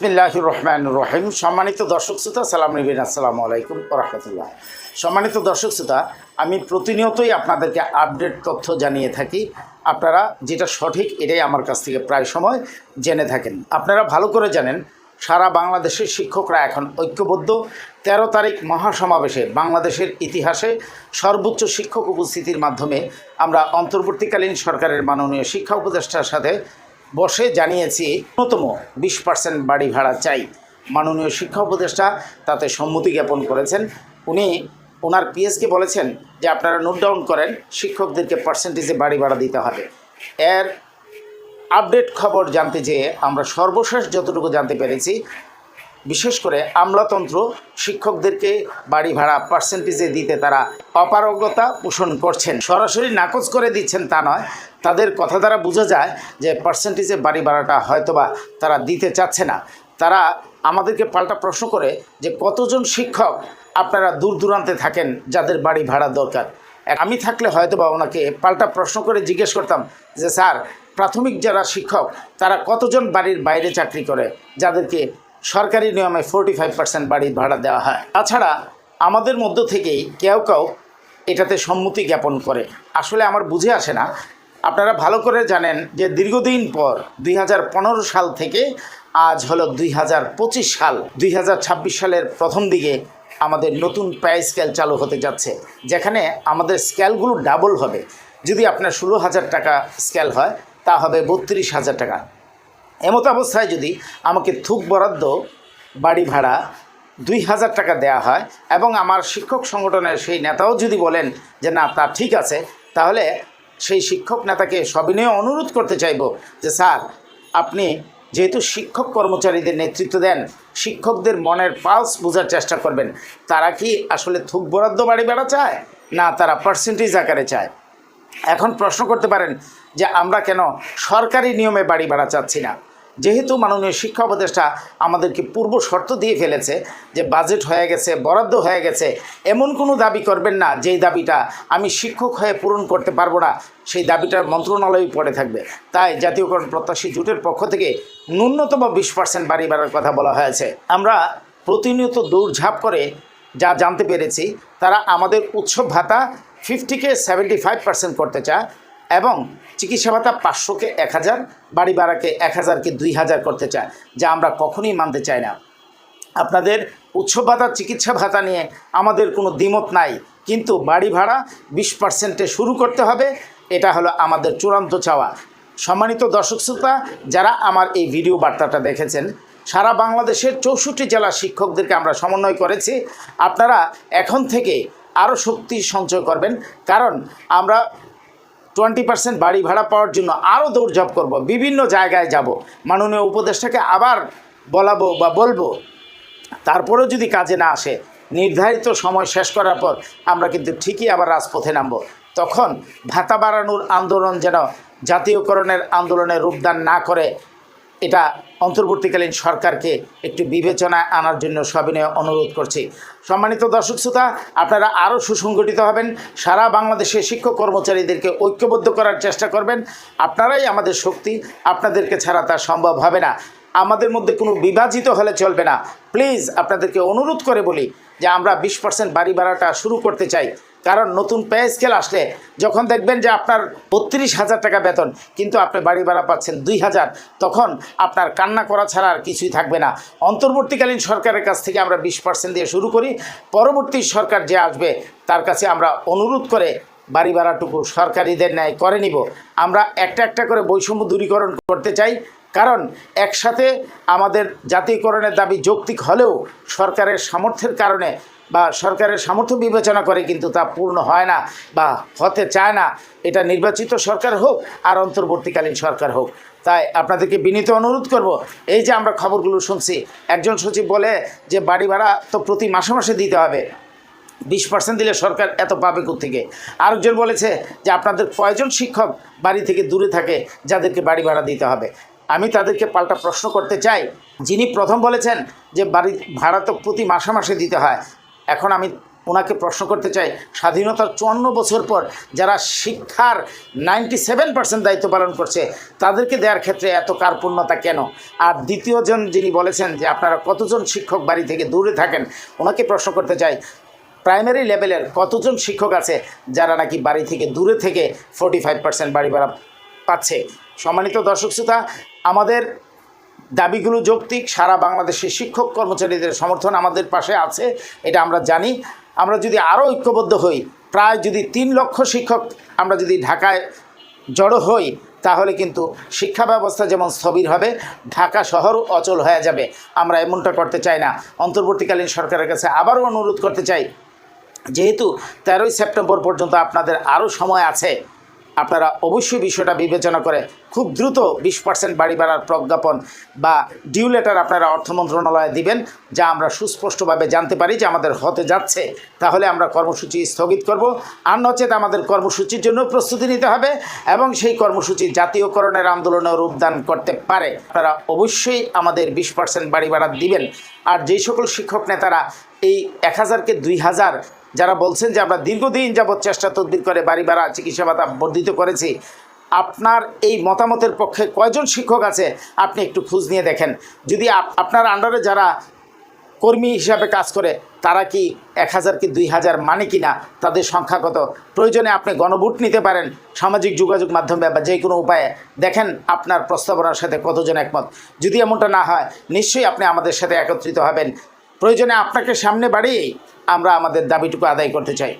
বিসমিল্লাহ রহমান রহিম সম্মানিত দর্শক শ্রোতা, সালাম নবীন, আসসালামু আলাইকুম রহমতুল্লাহ। সম্মানিত দর্শক শ্রোতা, আমি প্রতিনিয়তই আপনাদেরকে আপডেট তথ্য জানিয়ে থাকি। আপনারা যেটা সঠিক, এটাই আমার কাছ থেকে প্রায় সময় জেনে থাকেন। আপনারা ভালো করে জানেন, সারা বাংলাদেশের শিক্ষকরা এখন ঐক্যবদ্ধ। তেরো তারিখ মহাসমাবেশে বাংলাদেশের ইতিহাসে সর্বোচ্চ শিক্ষক উপস্থিতির মাধ্যমে আমরা অন্তর্বর্তীকালীন সরকারের মাননীয় শিক্ষা উপদেষ্টার সাথে বসে জানিয়েছি, ন্যূনতম বিশ পার্সেন্ট বাড়ি ভাড়া চাই। মাননীয় শিক্ষা উপদেষ্টা তাতে সম্মতি জ্ঞাপন করেছেন। উনি ওনার পিএসকে বলেছেন যে আপনারা নোট ডাউন করেন, শিক্ষকদেরকে পার্সেন্টেজে বাড়ি ভাড়া দিতে হবে। এর আপডেট খবর জানতে যেয়ে আমরা সর্বশেষ যতটুকু জানতে পেরেছি বিশেষ করে আমলাতন্ত্র শিক্ষকদেরকে বাড়ি ভাড়া পার্সেন্টেজে দিতে তারা অপারগতা পোষণ করছেন। সরাসরি নাকচ করে দিচ্ছেন তা নয়, তাদের কথা দ্বারা বোঝা যায় যে পার্সেন্টেজে বাড়ি ভাড়াটা হয়তোবা তারা দিতে চাচ্ছে না। তারা আমাদেরকে পাল্টা প্রশ্ন করে যে কতজন শিক্ষক আপনারা দূর দূরান্তে থাকেন যাদের বাড়ি ভাড়া দরকার? আমি থাকলে হয়তোবা ওনাকে পাল্টা প্রশ্ন করে জিজ্ঞেস করতাম যে, স্যার, প্রাথমিক যারা শিক্ষক, তারা কতজন বাড়ির বাইরে চাকরি করে? যাদেরকে সরকারি নিয়মে ফোরটি ফাইভ পার্সেন্ট বাড়ির ভাড়া দেওয়া হয়। তাছাড়া আমাদের মধ্য থেকেই কেউ কেউ এটাতে সম্মতি জ্ঞাপন করে। আসলে আমার বুঝে আসে না। আপনারা ভালো করে জানেন যে দীর্ঘদিন পর দুই হাজার পনেরো সাল থেকে আজ হলো দুই হাজার পঁচিশ সাল, দুই হাজার ছাব্বিশ সালের প্রথম দিকে আমাদের নতুন প্রায় স্কেল চালু হতে যাচ্ছে, যেখানে আমাদের স্কেলগুলো ডাবল হবে। যদি আপনার ষোলো হাজার টাকা স্কেল হয়, তা হবে বত্রিশ হাজার টাকা। এমত অবস্থায় যদি আমাকে থুক বরাদ্দ বাড়ি ভাড়া দুই হাজার টাকা দেওয়া হয় এবং আমার শিক্ষক সংগঠনের সেই নেতাও যদি বলেন যে না, তা ঠিক আছে, তাহলে সেই শিক্ষক নেতাকে সবিনয়ে অনুরোধ করতে চাইব যে স্যার, আপনি যেহেতু শিক্ষক কর্মচারীদের নেতৃত্ব দেন, শিক্ষকদের মনের পালস বোঝার চেষ্টা করবেন। তারা কি আসলে থুক বরাদ্দ বাড়ি ভাড়া চায়? না, তারা পার্সেন্টেজ আকারে চায়। এখন প্রশ্ন করতে পারেন যে আমরা কেন সরকারি নিয়মে বাড়ি ভাড়া চাচ্ছি না? যেহেতু মাননীয় শিক্ষা উপদেষ্টা আমাদেরকে পূর্ব শর্ত দিয়ে ফেলেছে যে বাজেট হয়ে গেছে, বরাদ্দ হয়ে গেছে, এমন কোনো দাবি করবেন না যেই দাবিটা আমি শিক্ষক হয়ে পূরণ করতে পারব না, সেই দাবিটার মন্ত্রণালয়ে পড়ে থাকবে। তাই জাতীয়করণ প্রত্যাশী জোটের পক্ষ থেকে ন্যূনতম বিশ পার্সেন্ট বাড়ি ভাড়ার কথা বলা হয়েছে। আমরা প্রতিনিয়ত দৌড়ঝাঁপ করে যা জানতে পেরেছি, তারা আমাদের উৎসব ভাতা ফিফটিকে সেভেন্টি ফাইভ পার্সেন্ট করতে চায়। এবং চিকিৎসা ভাতা পাঁচশোকে এক হাজার, বাড়ি ভাড়াকে এক হাজারকে দুই হাজার করতে চায়, যা আমরা কখনোই মানতে চাই না। আপনাদের উৎসব ভাতা চিকিৎসা ভাতা নিয়ে আমাদের কোনো দ্বিমত নাই, কিন্তু বাড়ি ভাড়া বিশ পার্সেন্টে শুরু করতে হবে, এটা হলো আমাদের চূড়ান্ত চাওয়া। সম্মানিত দর্শক শ্রোতা, যারা আমার এই ভিডিও বার্তাটা দেখেছেন, সারা বাংলাদেশের চৌষট্টি জেলা শিক্ষকদেরকে আমরা সমন্বয় করেছি, আপনারা এখন থেকে আরও শক্তি সঞ্চয় করবেন, কারণ আমরা টোয়েন্টি পার্সেন্ট বাড়ি ভাড়া পাওয়ার জন্য আরও দৌড়ঝাঁপ করব, বিভিন্ন জায়গায় যাব। মাননীয় উপদেষ্টাকে আবার বলাবো বা বলব, তারপরেও যদি কাজে না আসে, নির্ধারিত সময় শেষ করার পর আমরা কিন্তু ঠিকই আবার রাজপথে নামব। তখন ভাতা বাড়ানোর আন্দোলন যেন জাতীয়করণের আন্দোলনে রূপদান না করে এটা অন্তর্বর্তীকালীন সরকারকে একটু বিবেচনায় আনার জন্য সবিনয় অনুরোধ করছি। সম্মানিত দর্শক শ্রোতা, আপনারা আরও সুসংগঠিত হবেন, সারা বাংলাদেশের শিক্ষক কর্মচারীদেরকে ঐক্যবদ্ধ করার চেষ্টা করবেন। আপনারাই আমাদের শক্তি, আপনাদেরকে ছাড়া তা সম্ভব হবে না। আমাদের মধ্যে কোনো বিভাজিত হলে চলবে না। প্লিজ আপনাদেরকে অনুরোধ করে বলি যে আমরা বিশ পার্সেন্ট বাড়ি ভাড়াটা শুরু করতে চাই। কারণ নতুন পে স্কেল আসলে যখন দেখবেন যে আপনার বত্রিশ হাজার টাকা বেতন, কিন্তু আপনি বাড়ি ভাড়া পাচ্ছেন দুই হাজার, তখন আপনার কান্না করা ছাড়া আর কিছুই থাকবে না। অন্তর্বর্তীকালীন সরকারের কাছ থেকে আমরা বিশ পার্সেন্ট দিয়ে শুরু করি। পরবর্তী সরকার যে আসবে, তার কাছে আমরা অনুরোধ করে বাড়ি ভাড়াটুকু সরকারিদের ন্যায় করে নিব। আমরা একটা একটা করে বৈষম্য দূরীকরণ করতে চাই, কারণ একসাথে আমাদের জাতীয়করণের দাবি যৌক্তিক হলেও সরকারের সামর্থ্যের কারণে বা সরকারের সামর্থ্য বিবেচনা করে কিন্তু তা পূর্ণ হয় না বা হতে চায় না। এটা নির্বাচিত সরকার হোক আর অন্তর্বর্তীকালীন সরকার হোক। তাই আপনাদেরকে বিনীত অনুরোধ করব, এই যে আমরা খবরগুলো শুনছি, একজন সচিব বলে যে বাড়ি ভাড়া তো প্রতি মাসে মাসে দিতে হবে। বিশ পার্সেন্ট দিলে সরকার এত পাবে থেকে আরেকজন বলেছে যে আপনাদের কয়জন শিক্ষক বাড়ি থেকে দূরে থাকে যাদেরকে বাড়ি ভাড়া দিতে হবে? আমি তাদেরকে পাল্টা প্রশ্ন করতে চাই। যিনি প্রথম বলেছেন যে বাড়ি ভাড়া তো প্রতি মাসে মাসে দিতে হয় এখন আমি ওনাকে প্রশ্ন করতে চাই, স্বাধীনতার চুয়ান্ন বছর পর যারা শিক্ষার নাইনটি সেভেন পার্সেন্ট দায়িত্ব পালন করছে, তাদেরকে দেওয়ার ক্ষেত্রে এত কার্পণ্যতা কেন? আর দ্বিতীয়জন যিনি বলেছেন যে আপনারা কতজন শিক্ষক বাড়ি থেকে দূরে থাকেন, ওনাকে প্রশ্ন করতে চাই, প্রাইমারি লেভেলের কতজন শিক্ষক আছে যারা নাকি বাড়ি থেকে দূরে থেকে ফোর্টি ফাইভ পার্সেন্ট বাড়ি ভাড়া পাচ্ছে? সম্মানিত দর্শক শ্রোতা, আমাদের দাবিগুলো যৌক্তিক, সারা বাংলাদেশের শিক্ষক কর্মচারীদের সমর্থন আমাদের পাশে আছে, এটা আমরা জানি। আমরা যদি আরও ঐক্যবদ্ধ হই, প্রায় যদি তিন লক্ষ শিক্ষক আমরা যদি ঢাকায় জড়ো হই, তাহলে কিন্তু শিক্ষা ব্যবস্থা যেমন স্থবির হবে, ঢাকা শহর অচল হয়ে যাবে। আমরা এমনটা করতে চাই না। অন্তর্বর্তীকালীন সরকারের কাছে আবারও অনুরোধ করতে চাই, যেহেতু তেরোই সেপ্টেম্বর পর্যন্ত আপনাদের আরও সময় আছে আপনারা অবশ্যই বিষয়টা বিবেচনা করে খুব দ্রুত বিশ পার্সেন্ট বাড়ি বাড়ার প্রজ্ঞাপন বা ডিউ লেটার আপনারা অর্থ মন্ত্রণালয়ে দিবেন, যা আমরা সুস্পষ্টভাবে জানতে পারি যে আমাদের হতে যাচ্ছে। তাহলে আমরা কর্মসূচি স্থগিত করব। আর নচেত আমাদের কর্মসূচির জন্য প্রস্তুতি নিতে হবে এবং সেই কর্মসূচি জাতীয়করণের আন্দোলনে রূপদান করতে পারে। আপনারা অবশ্যই আমাদের বিশ পার্সেন্ট বাড়ি ভাড়া দিবেন। আর যেই সকল শিক্ষক নেতারা এই এক হাজারকে দুই হাজার যারা বলছেন যে আমরা দীর্ঘদিন যাবৎ চেষ্টা তদবির করে বাড়ি ভাড়া, চিকিৎসা ভাতা বর্ধিত করেছি, আপনার এই মতামতের পক্ষে কয়জন শিক্ষক আছে আপনি একটু খোঁজ নিয়ে দেখেন। যদি আপ- আপনার আন্ডারে যারা কর্মী হিসাবে কাজ করে, তারা কি এক হাজার কি দুই হাজার মানে কি না তাদের সংখ্যা কত? প্রয়োজনে আপনি গণভোট নিতে পারেন, সামাজিক যোগাযোগ মাধ্যমে বা যে কোনো উপায়ে। দেখেন আপনার প্রস্তাবনার সাথে কতজন একমত। যদি এমনটা না হয়, নিশ্চয়ই আপনি আমাদের সাথে একত্রিত হবেন। প্রয়োজনে আপনাকে সামনে বাড়িয়েই আমরা আমাদের দাবিটুকু আদায় করতে চাই।